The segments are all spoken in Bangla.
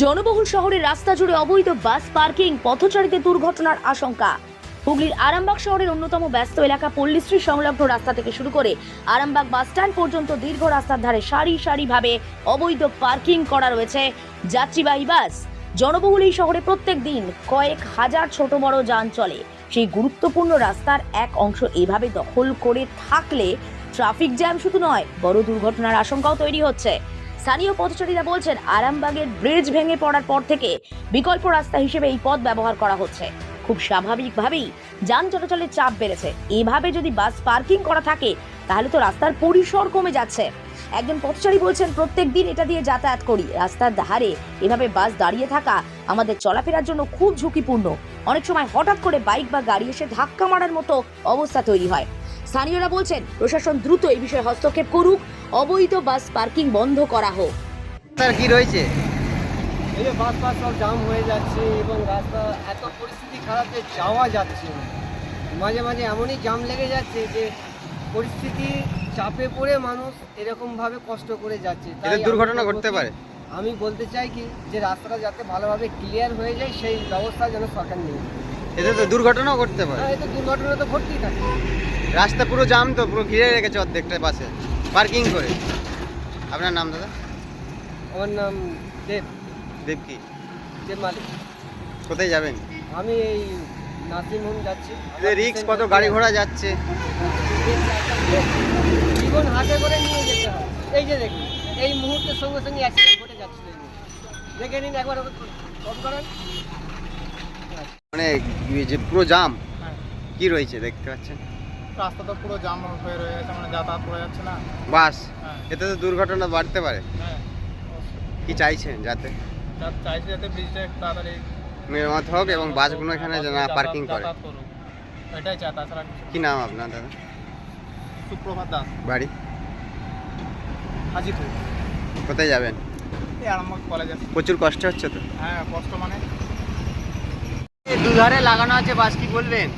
জনবহুল শহরের রাস্তা জুড়ে অবৈধ বাস পার্কিং, পথচারীদের দুর্ঘটনার আশঙ্কা। হুগলির আরামবাগ শহরের অন্যতম ব্যস্ত এলাকা পল্লীশ্রী সংলগ্ন রাস্তা থেকে শুরু করে আরামবাগ বাস স্ট্যান্ড পর্যন্ত দীর্ঘ রাস্তার ধারে সারি সারিভাবে অবৈধ পার্কিং করা রয়েছে যাত্রীবাহী বাস। জনবহুল এই শহরে প্রত্যেক দিন কয়েক হাজার ছোট বড় যান চলে। সেই গুরুত্বপূর্ণ রাস্তার এক অংশ এভাবে দখল করে থাকলে ট্রাফিক জ্যাম শুধু নয়, বড় দুর্ঘটনার আশঙ্কাও তৈরি হচ্ছে। স্থানীয় পথচারীরা বলছেন, আরামবাগের ব্রিজ ভেঙে পড়ার পর থেকে বিকল্প রাস্তা হিসেবে এই পথ ব্যবহার করা হচ্ছে। খুব স্বাভাবিকভাবেই যান চলাচলের চাপ বেড়েছে। এভাবে যদি বাস পার্কিং করা থাকে, তাহলে তো রাস্তার পরিসর কমে যাচ্ছে। একজন পথচারী বলছেন, প্রত্যেক দিন এটা দিয়ে যাতায়াত করি। রাস্তার ধারে এভাবে বাস দাঁড়িয়ে থাকা আমাদের চলাফেরার জন্য খুব ঝুঁকিপূর্ণ। অনেক সময় হঠাৎ করে বাইক বা গাড়ি এসে ধাক্কা মারার মতো অবস্থা তৈরি হয়। স্থানীয়রা বলছেন প্রশাসন দ্রুত এই বিষয়ে হস্তক্ষেপ করুক অবৈধ বাস পার্কিং বন্ধ করা হোক। তার কি রয়েছে? এই যে বাস বাস সব জাম হয়ে যাচ্ছে এবং রাস্তা এত পরিস্থিতি খারাপ যে যাওয়া যাচ্ছে না। মাঝে মাঝে এমনই জাম লেগে যাচ্ছে যে পরিস্থিতি চাপে পড়ে মানুষ এরকমভাবে কষ্ট করে যাচ্ছে। তাই এতে দুর্ঘটনা ঘটতে পারে। আমি বলতে চাই কি যে রাস্তাটা যাতে ভালোভাবে ক্লিয়ার হয়ে যায় সেই ব্যবস্থা যেন সরকার নিয়ে। এতে তো দুর্ঘটনাও ঘটতে পারে। না এতে দুর্ঘটনা তো ঘটতেই থাকে। রাস্তা পুরো জাম তো পুরো ঘিরে রেখেছে অর্ধেকটা পাশে পার্কিং করে। আপনার নাম দাদা? আমার নাম দেব। দেব কি? দেব মালিক। কোথায় যাবেন? আমি এই নার্সিংহোম যাচ্ছি। রিক্স কত গাড়ি ঘোড়া যাচ্ছে? জীবন হাতে করে নিয়ে যেতে হয়। এই যে দেখুন এই মুহূর্তের সঙ্গে সঙ্গে অ্যাক্সিডেন্ট ঘটে যাচ্ছিল দেখে নিন একবার অফ করেন। মানে যে পুরো জাম কি রয়েছে দেখতে পাচ্ছেন? রাস্তা তো পুরো জাম হয়ে রয়ে গেছে মানে যাতায়াত করা যাচ্ছে না। বাস হ্যাঁ। এতে তো দুর্ঘটনা বাড়তে পারে। হ্যাঁ। কি চাইছেন যাতে? চাইছি যাতে ব্রিজটা তাড়াতাড়ি মেরামত হোক এবং বাসগুলো এখানে যেন পার্কিং করে। এটাই চাই তাছাড়া কি নাম আপনার দাদা? সুপ্রভাত দাস। বাড়ি? হাজিপুর। কোথায় যাবেন? এই আরামবাগ কলেজ। প্রচুর কষ্ট হচ্ছে তো? হ্যাঁ কষ্ট মানে? দুধারে লাগানো আছে বাস কি বলবেন?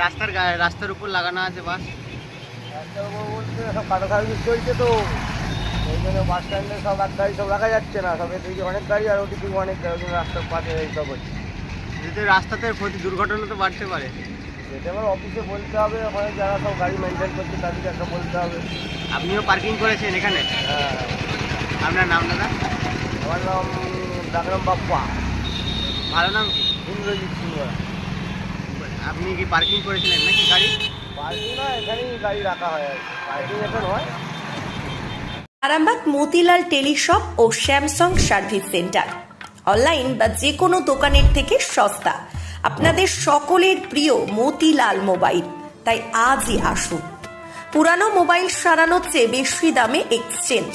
রাস্তার রাস্তার উপর লাগানো আছে বাস সার্ভিস চলছে তো ওই জন্য বাস স্ট্যান্ডে সব এক গাড়ি সব রাখা যাচ্ছে না সব এদিকে অনেক গাড়ি আর ওদিকে অনেক গাড়ি ওই জন্য রাস্তার পাশে এইসব হচ্ছে রাস্তাতে ক্ষতি দুর্ঘটনা তো বাড়তে পারে। অফিসে বলতে হবে ওখানে যারা সব গাড়ি মেনটেন করছে তাদেরকে একটা বলতে হবে আপনিও পার্কিং করেছেন এখানে? হ্যাঁ। আপনার নাম দাদা? আমার নাম ডাকরাম বাপ্পা। ভালো নাম কি? ইন্দ্রজিৎ সিংহ আপনি কি পার্কিং করেছিলেন নাকি গাড়ি? পার্কিং না এখানেই গাড়ি রাখা হয় পার্কিং এটা নয় আরামবাগ মতিলাল টেলিশপ ও স্যামসাং সার্ভিস সেন্টার। অনলাইন বা যে কোনো দোকানের থেকে সস্তা। আপনাদের সকলের প্রিয় মতিলাল মোবাইল। তাই আজই আসুন। পুরানো মোবাইল সারানোর চেয়ে বেশি দামে এক্সচেঞ্জ।